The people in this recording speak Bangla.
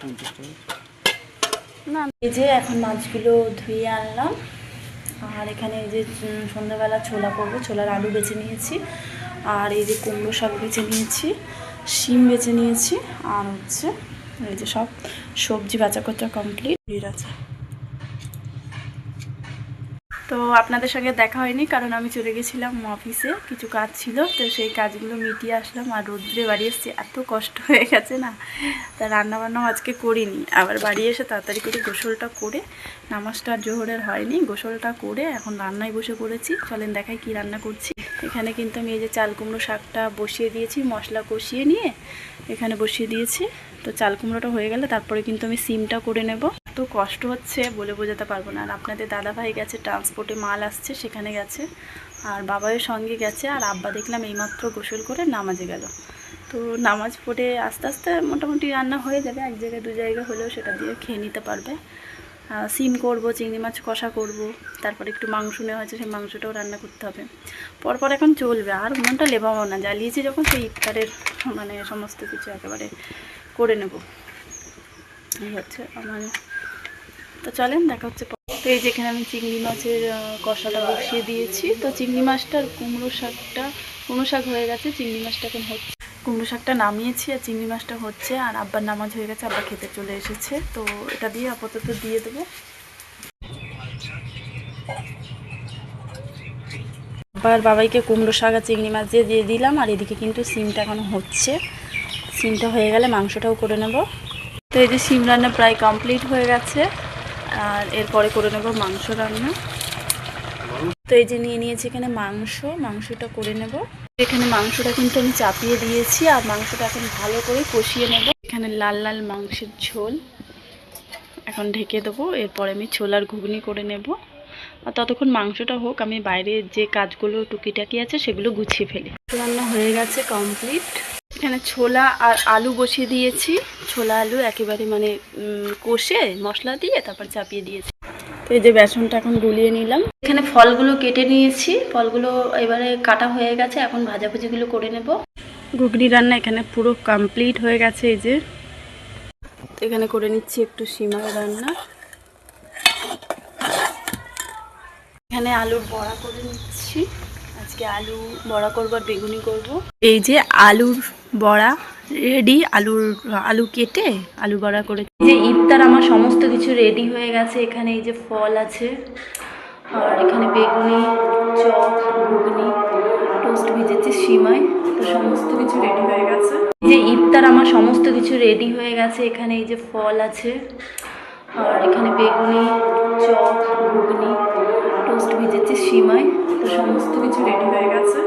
টাকা। না, এই যে এখন মাছগুলো ধুয়ে আনলাম। আর এখানে এই যে সন্ধ্যাবেলা ছোলা করব, ছোলার আলু বেছে নিয়েছি। আর এই যে কুমড়ো শাক বেছে নিয়েছি, শিম বেছে নিয়েছি, আর হচ্ছে এই যে সব সবজি বাঁচা করতে কমপ্লিট আছে তো আপনাদের সঙ্গে দেখা হয়নি, কারণ আমি চলে গেছিলাম অফিসে কিছু কাজ ছিল, তো সেই কাজগুলো মিটিয়ে আসলাম আর রোদ্রে বাড়ি এসেছি, এত কষ্ট হয়ে গেছে না। তা রান্নাবান্নাও আজকে করিনি, আবার বাড়ি এসে তাড়াতাড়ি করে গোসলটা করে, নামাজটা জোহরের হয়নি, গোসলটা করে এখন রান্নায় বসে পড়েছি, চলেন দেখাই কি রান্না করছি। এখানে কিন্তু আমি এই যে চাল কুমড়ো শাকটা বসিয়ে দিয়েছি, মশলা কষিয়ে নিয়ে, এখানে বসিয়ে দিয়েছি, তো চাল কুমড়োটা হয়ে গেলে তারপরে কিন্তু আমি সিমটা করে নেব। তো কষ্ট হচ্ছে বলে বোঝাতে পারব না। আর আপনাদের দাদাভাই গেছে ট্রান্সপোর্টে মাল আসছে, সেখানে গেছে। আর বাবাইয়ের সঙ্গে গেছে, আর আব্বা দেখলাম এইমাত্র গোসল করে নামাজে গেল। তো নামাজ পড়ে আস্তে আস্তে মোটামুটি রান্না হয়ে যাবে, এক জায়গায় দু জায়গা হলেও সেটা দিয়ে খেয়ে নিতে পারবে। সিম করব, চিংড়ি মাছ কষা করব, তারপরে একটু মাংস নেওয়া হয়েছে, সেই মাংসটাও রান্না করতে হবে। পরপর এখন চলবে, আর উনুনটা লেবাবো না, জ্বালিয়েছি যখন সেই ইফতারের মানে সমস্ত কিছু একেবারে করে নেব। এই হচ্ছে আমার তো চলেন, দেখা হচ্ছে। তো এই যেখানে আমি চিংড়ি মাছের কষাটা বসিয়ে দিয়েছি। তো চিংড়ি মাছটা আর কুমড়ো শাকটা, কুমড়ো শাক হয়ে গেছে, চিংড়ি মাছটা এখন হচ্ছে। কুমড়ো শাকটা নামিয়েছি আর চিংড়ি মাছটা হচ্ছে আর আব্বার নামাজ হয়ে গেছে, আব্বা খেতে চলে এসেছে। তো এটা দিয়ে আপাতত দিয়ে দেবো। আবার বাবাইকে কুমড়ো শাক আর চিংড়ি মাছ দিয়ে দিয়ে দিলাম আর এদিকে কিন্তু সিমটা এখন হচ্ছে। সিমটা হয়ে গেলে মাংসটাও করে নেব। তো এই যে সিম রান্না প্রায় কমপ্লিট হয়ে গেছে। আর এরপরে করে নেব মাংস রান্না। তো এই যে নিয়ে নিয়েছি এখানে মাংস, মাংসটা করে নেব। এখানে মাংসটা কিন্তু আমি চাপিয়ে দিয়েছি আর মাংসটা এখন ভালো করে কষিয়ে নেব। এখানে লাল লাল মাংসের ঝোল এখন ঢেকে দেবো। এরপরে আমি ছোলার ঘুগনি করে নেব। আর ততক্ষণ মাংসটা হোক, আমি বাইরে যে কাজগুলো টুকিটাকি আছে সেগুলো গুছিয়ে ফেলি। রান্না হয়ে গেছে কমপ্লিট। এখানে ছোলা আর আলু বসিয়ে দিয়েছি। ছোলা, আলু একেবারে মানে কষে মশলা দিয়ে তারপর চাপিয়ে দিয়েছি। তো এই যে বেসনটা এখন গুলিয়ে নিলাম। এখানে ফলগুলো কেটে নিয়েছি। ফলগুলো এবারে কাটা হয়ে গেছে। এখন ভাজাভুজিগুলো করে নেব। ঘুগনি রান্না এখানে পুরো কমপ্লিট হয়ে গেছে এই যে। এখানে করে নিচ্ছি একটু সিমার রান্না। এখানে আলুর বড়া করে নিচ্ছি। আজকে আলু বড়া করব আর বেগুনি করব। এই যে আলুর বড়া রেডি আলুর, আলু কেটে আলু বড়া করে যে ইফতার, আমার সমস্ত কিছু রেডি হয়ে গেছে। এখানে এই যে ফল আছে, আর এখানে বেগুনি, চপ, ঘুগনি, টোস্ট ভিজেছে, সিমাই। তো সমস্ত কিছু রেডি হয়ে গেছে। যে ইফতার, আমার সমস্ত কিছু রেডি হয়ে গেছে। এখানে এই যে ফল আছে, আর এখানে বেগুনি, চপ, ঘুগনি, টোস্ট ভিজেছে, সিমাই। সমস্ত কিছু রেডি হয়ে গেছে।